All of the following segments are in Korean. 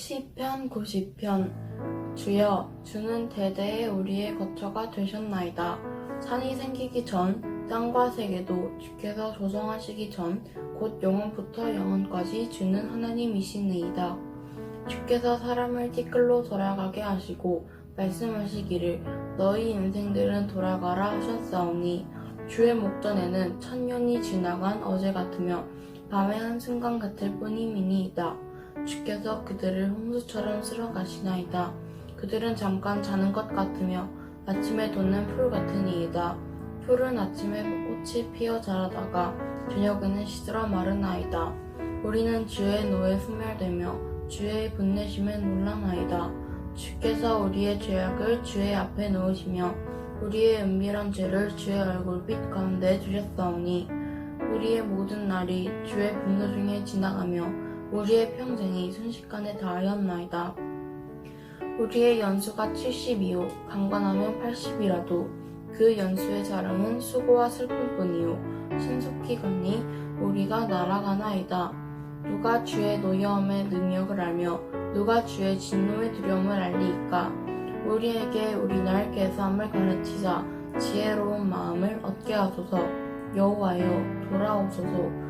시편 90편 주여 주는 대대에 우리의 거처가 되셨나이다. 산이 생기기 전 땅과 세계도 주께서 조성하시기 전 곧 영원부터 영원까지 주는 하나님이시니이다. 주께서 사람을 티끌로 돌아가게 하시고 말씀하시기를 너희 인생들은 돌아가라 하셨사오니 주의 목전에는 천년이 지나간 어제 같으며 밤의 한순간 같을 뿐이니이다. 주께서 그들을 홍수처럼 쓸어 가시나이다. 그들은 잠깐 자는 것 같으며 아침에 돋는 풀 같으니이다. 풀은 아침에 꽃이 피어 자라다가 저녁에는 시들어 마르나이다. 우리는 주의 노에 소멸되며 주의 분내심에 놀라나이다. 주께서 우리의 죄악을 주의 앞에 놓으시며 우리의 은밀한 죄를 주의 얼굴빛 가운데 두셨사오니 우리의 모든 날이 주의 분노 중에 지나가며 우리의 평생이 순식간에 다하였나이다. 우리의 연수가 70이요 강건하면 80이라도 그 연수의 자랑은 수고와 슬픔뿐이요 신속히 가니? 우리가 날아가나이다. 누가 주의 노여움의 능력을 알며 누가 주의 진노의 두려움을 알리이까? 우리에게 우리 날 계산을 가르치자 지혜로운 마음을 얻게 하소서. 여호와여 돌아오소서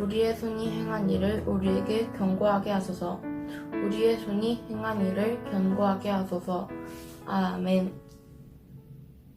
우리의 손이 행한 일을 우리에게 경고하게 하소서. 우리의 손이 행한 일을 견고하게 하소서. 아멘